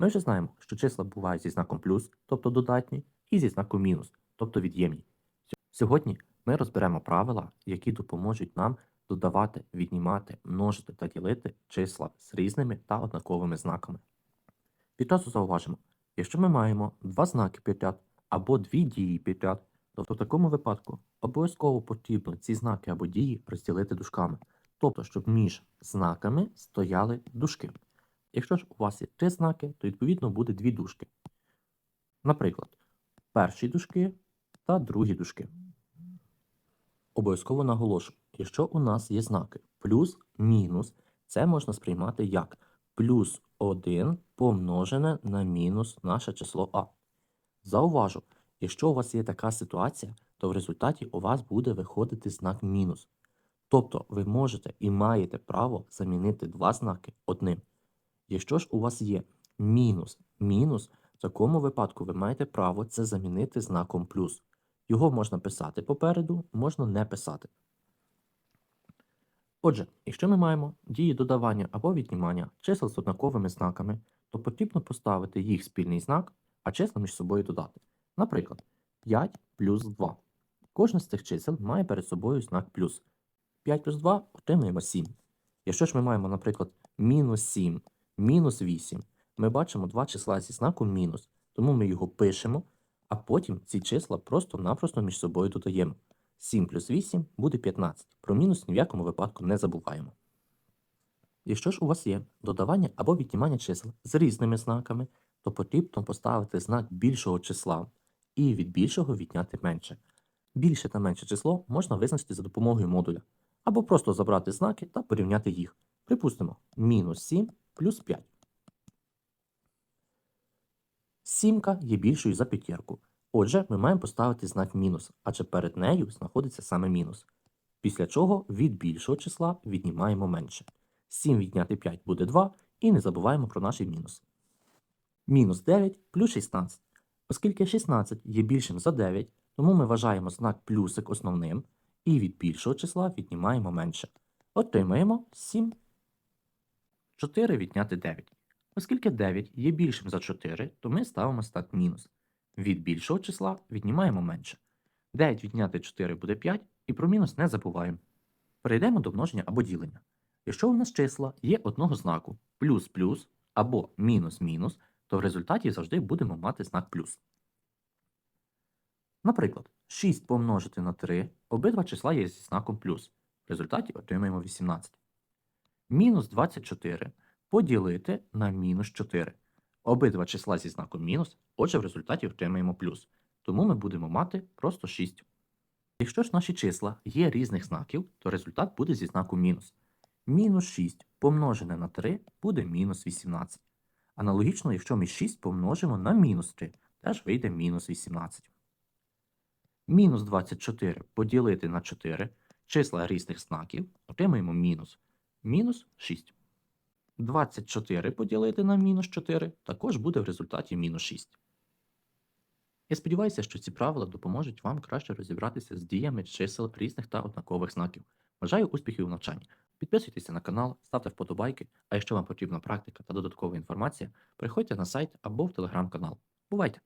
Ми вже знаємо, що числа бувають зі знаком плюс, тобто додатні, і зі знаком мінус, тобто від'ємні. Сьогодні ми розберемо правила, які допоможуть нам додавати, віднімати, множити та ділити числа з різними та однаковими знаками. Відразу зауважимо, якщо ми маємо два знаки підряд або дві дії підряд, то в такому випадку обов'язково потрібно ці знаки або дії розділити дужками, тобто, щоб між знаками стояли дужки. Якщо ж у вас є три знаки, то відповідно буде дві дужки. Наприклад, перші дужки та другі дужки. Обов'язково наголошую, якщо у нас є знаки плюс, мінус, це можна сприймати як плюс 1 помножене на мінус наше число А. Зауважу, якщо у вас є така ситуація, то в результаті у вас буде виходити знак мінус. Тобто ви можете і маєте право замінити два знаки одним. Якщо ж у вас є мінус, мінус, в такому випадку ви маєте право це замінити знаком плюс. Його можна писати попереду, можна не писати. Отже, якщо ми маємо дії додавання або віднімання чисел з однаковими знаками, то потрібно поставити їх спільний знак, а числа між собою додати. Наприклад, 5 плюс 2. Кожне з цих чисел має перед собою знак плюс. 5 плюс 2 отримуємо 7. Якщо ж ми маємо, наприклад, мінус 7, мінус 8, ми бачимо два числа зі знаком мінус, тому ми його пишемо, а потім ці числа просто-напросто між собою додаємо. 7 плюс 8 буде 15. Про мінус ні в якому випадку не забуваємо. Якщо ж у вас є додавання або віднімання чисел з різними знаками, то потрібно поставити знак більшого числа і від більшого відняти менше. Більше та менше число можна визначити за допомогою модуля, або просто забрати знаки та порівняти їх. Припустимо, мінус 7 плюс 5. Сімка є більшою за п'ятірку. Отже, ми маємо поставити знак мінус, адже перед нею знаходиться саме мінус. Після чого від більшого числа віднімаємо менше. 7 відняти 5 буде 2, і не забуваємо про наш мінус. Мінус 9 плюс 16. Оскільки 16 є більшим за 9, тому ми вважаємо знак плюсик основним, і від більшого числа віднімаємо менше. Отримаємо 7. 4 відняти 9. Оскільки 9 є більшим за 4, то ми ставимо знак мінус. Від більшого числа віднімаємо менше. 9 відняти 4 буде 5, і про мінус не забуваємо. Перейдемо до множення або ділення. Якщо у нас числа є одного знаку плюс-плюс або мінус-мінус, то в результаті завжди будемо мати знак плюс. Наприклад, 6 помножити на 3, обидва числа є зі знаком плюс. В результаті отримаємо 18. Мінус 24 поділити на мінус 4. Обидва числа зі знаком мінус, отже, в результаті отримаємо плюс. Тому ми будемо мати просто 6. Якщо ж наші числа є різних знаків, то результат буде зі знаком мінус. Мінус 6 помножене на 3 буде мінус 18. Аналогічно, якщо ми 6 помножимо на мінус 3, теж вийде мінус 18. Мінус 24 поділити на 4 числа різних знаків, отримаємо мінус. Мінус 6. 24 поділити на мінус 4 також буде в результаті мінус 6. Я сподіваюся, що ці правила допоможуть вам краще розібратися з діями чисел різних та однакових знаків. Бажаю успіхів у навчанні. Підписуйтеся на канал, ставте вподобайки, а якщо вам потрібна практика та додаткова інформація, приходьте на сайт або в телеграм-канал. Бувайте!